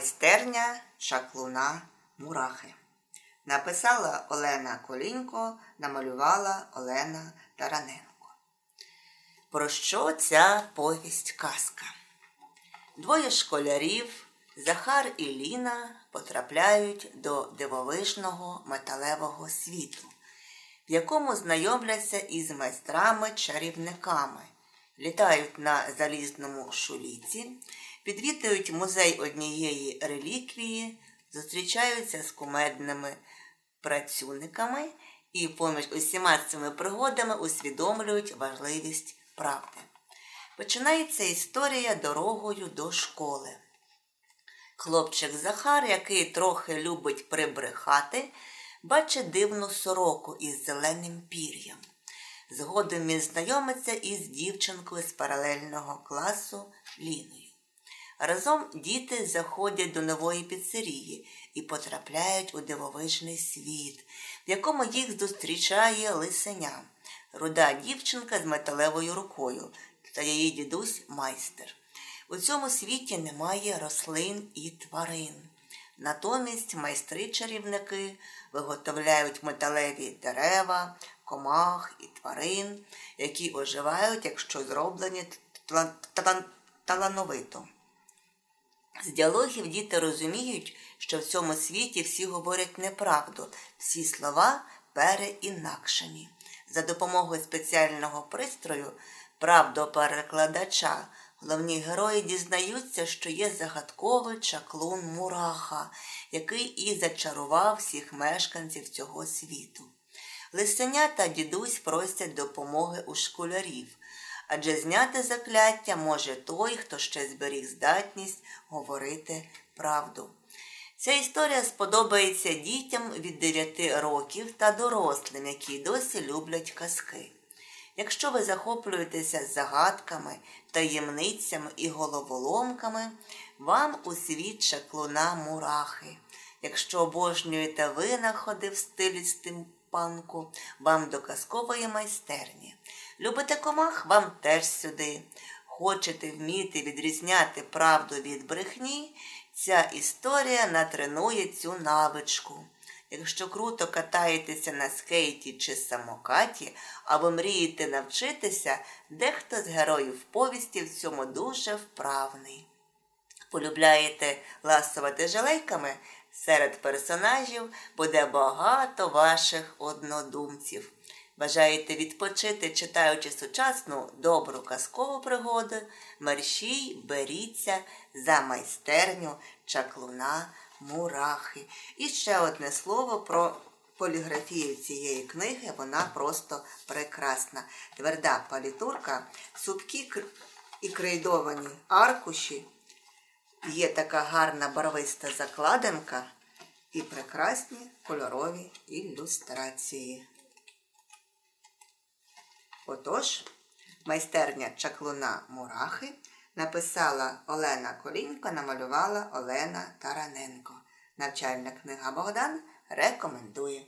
Майстерня чаклуна Мурахи. Написала Олена Колінько, намалювала Олена Тараненко. Про що ця повість казка? Двоє школярів, Захар і Ліна, потрапляють до дивовижного металевого світу, в якому знайомляться із майстрами-чарівниками, літають на залізному шуліці, підвітують музей однієї реліквії, зустрічаються з кумедними працюниками і поміж усіма цими пригодами усвідомлюють важливість правди. Починається історія дорогою до школи. Хлопчик Захар, який трохи любить прибрехати, бачить дивну сороку із зеленим пір'ям. Згодом він знайомиться із дівчинкою з паралельного класу Ліною. Разом діти заходять до нової піцерії і потрапляють у дивовижний світ, в якому їх зустрічає лисеня, руда дівчинка з металевою рукою та її дідусь майстер. У цьому світі немає рослин і тварин. Натомість майстри-чарівники виготовляють металеві дерева, комах і тварин, які оживають, якщо зроблені талановито. З діалогів діти розуміють, що в цьому світі всі говорять неправду, всі слова переінакшені. За допомогою спеціального пристрою, правдоперекладача, головні герої дізнаються, що є загадковий чаклун Мураха, який і зачарував всіх мешканців цього світу. Лисеня та дідусь просять допомоги у школярів адже зняти закляття може той, хто ще зберіг здатність говорити правду. Ця історія сподобається дітям від 9 років та дорослим, які досі люблять казки. Якщо ви захоплюєтеся загадками, таємницями і головоломками, вам у світ чаклуна мурахи. Якщо обожнюєте винаходи в стилі стимпанку, вам до казкової майстерні. Любите комах вам теж сюди. Хочете вміти відрізняти правду від брехні, ця історія натренує цю навичку. Якщо круто катаєтеся на скейті чи самокаті, або мрієте навчитися, дехто з героїв повісті в цьому дуже вправний. Полюбляєте ласувати жалейками, серед персонажів буде багато ваших однодумців. Бажаєте відпочити, читаючи сучасну добру казкову пригоду, мерщій беріться за майстерню чаклуна мурахи. І ще одне слово про поліграфію цієї книги, вона просто прекрасна. Тверда палітурка, супкі і крейдовані аркуші, є така гарна барвиста закладинка і прекрасні кольорові ілюстрації. Отож, майстерня чаклуна Мурахи написала Олена Колінько, намалювала Олена Тараненко. Навчальна книга Богдан рекомендує.